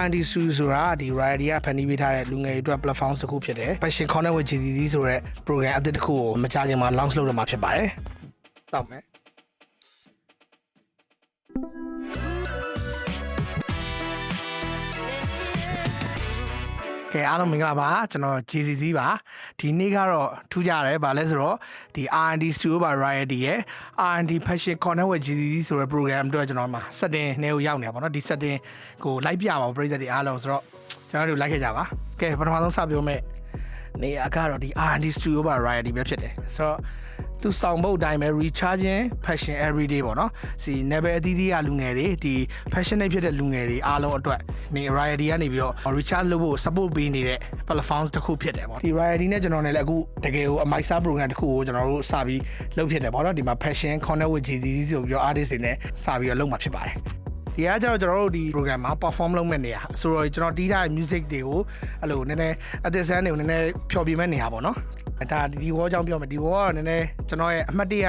R&D Studio ဆိုတာဒီ Riot ကဖန်တီးပေးထားတဲ့လူငယ်တွေအတွက် platform တစ်ခုဖြစ်တယ် Passion Connect with GCC ဆိုတဲ့ program အသစ်တစ်ခုကိုမကြာခင်မှာ launch လုပ်တော့မှာဖြစ်ပါတယ်တောက်မယ် ကဲအားလုံးမင်္ဂလာပါကျွန်တော် JCC ပါဒီနေ့ကတော့ထူးကြတယ်ဗာလဲဆိုတော့ဒီ R&D Studio ပါ Riot ရဲ့ R&D Passion Connect with JCC ဆိုတဲ့ program အတွက်ကျွန်တော်မှာ setting နဲ့ကိုရောက်နေတာပေါ့နော်ဒီ setting ကိုလိုက်ပြပါဦးပြည်သက်တွေအားလုံးဆိုတော့ကျွန်တော်တို့လိုက်ခဲ့ကြပါကဲပထမဆုံးစပြောမယ်နေရာကတော့ဒီ R&D Studio ပါ Riot ပဲဖြစ်တယ်ဆိုတော့သူဆောင်ဘုတ်အတိုင်းပဲ recharging passion everyday ပေါ့နော်စီ level အသီးသီးကလူငယ်တွေဒီ passionate ဖြစ်တဲ့လူငယ်တွေအားလုံးအတွက် နေ Riot ကနေပြီးတော့ recharge လုပ်ဖို့ support ပေးနေတဲ့ platform တစ်ခုဖြစ်တယ်ပေါ့ဒီ Riot နဲ့ကျွန်တော်နဲ့လည်းအခုတကယ်ကိုအမိုက်စား program တစ်ခုကိုကျွန်တော်တို့စပြီးလုပ်ဖြစ်တယ်ပေါ့နော်ဒီမှာ passion connect with GCC ဆိုပြီးတော့ artist တွေနဲ့စပြီးတော့လုပ်မှာဖြစ်ပါတယ် ဒီကကျတော့ကျွန်တော်တို့ဒီ program မှာ perform လုပ်မဲ့နေရဆိုတော့ကျွန်တော်တီးထားတဲ့ music တွေကိုအဲ့လိုနည်းနည်းအသစ်ဆန်းတွေကိုနည်းနည်းဖျော်ပြမဲ့နေရပါတော့ဒါဒီဝေါ်ကြောင့်ပြောမယ်ဒီဝေါ်ကနည်းနည်းကျွန်တော်ရဲ့အမှတ်တရ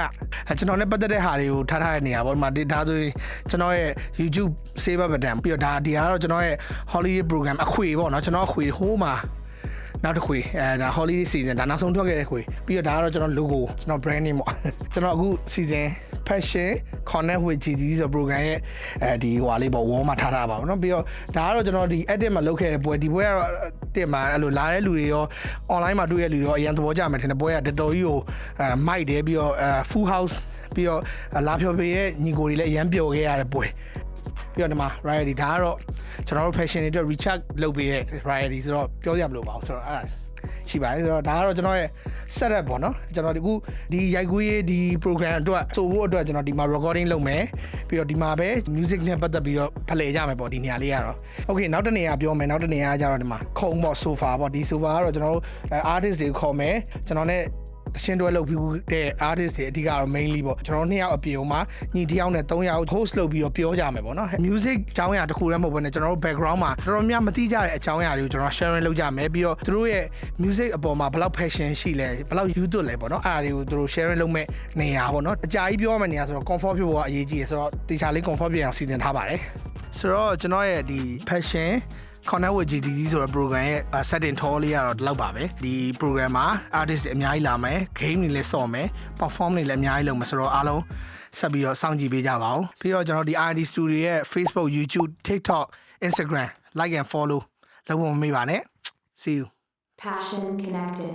ကျွန်တော်နဲ့ပတ်သက်တဲ့ဟာတွေကိုထားထားတဲ့နေရာပေါ့ဒီမှာဒါဆိုရင်ကျွန်တော်ရဲ့ YouTube saver button ပြီးတော့ဒါဒီကတော့ကျွန်တော်ရဲ့ holiday program အခွေပေါ့နော်ကျွန်တော်အခွေဟိုးမှာနောက်တစ်ခွေအဲဒါ holiday season ဒါနောက်ဆုံးထွက်ခဲ့တဲ့ခွေပြီးတော့ဒါကတော့ကျွန်တော် logo ကျွန်တော် brand name ပေါ့ကျွန်တော်အခု season passion connect with GD ဆို program ရဲ့အဲဒီဟိုဟာလေးပေါ့ wall မှာထားထားပါဘောเนาะပြီးတော့ဒါကတော့ကျွန်တော်ဒီ edit မှာလုပ်ခဲ့တဲ့ပွဲဒီပွဲကတော့တင်မှာအဲ့လိုလာတဲ့လူတွေရော online မှာတွေ့ရတဲ့လူတွေရောအရင်သဘောကျမယ်ထင်တယ်ပွဲကတော်တော်ကြီးကိုအဲမိုက်တယ်ပြီးတော့အဲ full house ပြီးတော့လာဖြော်ပေရဲ့ညီကိုတွေလည်းအရင်ပျော်ခဲ့ရတဲ့ပွဲပြီးတော့ဒီမှာ riot ဒါကတော့ကျွန်တော်တို့ fashion တွေအတွက် recharge လုပ်ပေးတဲ့ riot ဆိုတော့ပြောရမလို့ပါဘူးဆိုတော့အဲ့ဒါ ရှိပါတယ်ဆိုတော့ဒါကတော့ကျွန်တော်ရဲ့ setup ပေါ့နော်ကျွန်တော်ဒီခုဒီရိုက်ကူးရေးဒီ program အတွက်ဆိုဖို့အတွက်ကျွန်တော်ဒီမှာ recording လုပ်မယ်ပြီးတော့ဒီမှာပဲ music နဲ့ပတ်သက်ပြီးတော့ဖလှယ်ကြမယ်ပေါ့ဒီနေရာလေးကတော့ okay နောက်တစ်နေရာပြောမယ်နောက်တစ်နေရာကကျတော့ဒီမှာခုံပေါ့ sofa ပေါ့ဒီ sofa ကတော့ကျွန်တော်တို့ artist တွေခေါ်မယ်ကျွန်တော် ਨੇ တရှင်းတွဲလုပ်ပြီးတဲ့ artist တွေအဓိကတော့ mainly ပေါ့ကျွန်တော်နှစ်ယောက်အပြင်မှာညီတစ်ယောက်နဲ့သုံးယောက် host လုပ်ပြီးတော့ပြောကြမယ်ပေါ့နော် music အကြောင်းအရာတစ်ခုတည်းမဟုတ်ဘဲနဲ့ကျွန်တော်တို့ background မှာတော်တော်များမသိကြတဲ့အကြောင်းအရာတွေကိုကျွန်တော် sharing လုပ်ကြမယ်ပြီးတော့သူတို့ရဲ့ music အပေါ်မှာဘယ်လောက် passion ရှိလဲဘယ်လောက် YouTube လဲပေါ့နော်အဲ့ဒါတွေကိုသူတို့ sharing လုပ်မဲ့နေရာပေါ့နော်အကြာကြီးပြောရမယ့်နေရာဆိုတော့ comfort ဖြစ်ဖို့ကအရေးကြီးတယ်ဆိုတော့တေချာလေး comfort ဖြစ်အောင်စီစဉ်ထားပါတယ်ဆိုတော့ကျွန်တော်ရဲ့ဒီ passion Connect with GDD ဆိုတဲ့ program ရဲ့ setting ထောလေးကတော့ဒီလောက်ပါပဲဒီ program မှာ artist တွေအများကြီးလာမယ် game တွေလည်းဆော့မယ် perform တွေလည်းအများကြီးလုပ်မယ်ဆိုတော့အားလုံးဆက်ပြီးတော့စောင့်ကြည့်ပေးကြပါဦးပြီးတော့ကျွန်တော်ဒီ RD Studio ရဲ့ Facebook YouTube TikTok Instagram like and follow လုပ်ဖို့မမေ့ပါနဲ့ see you Passion connected.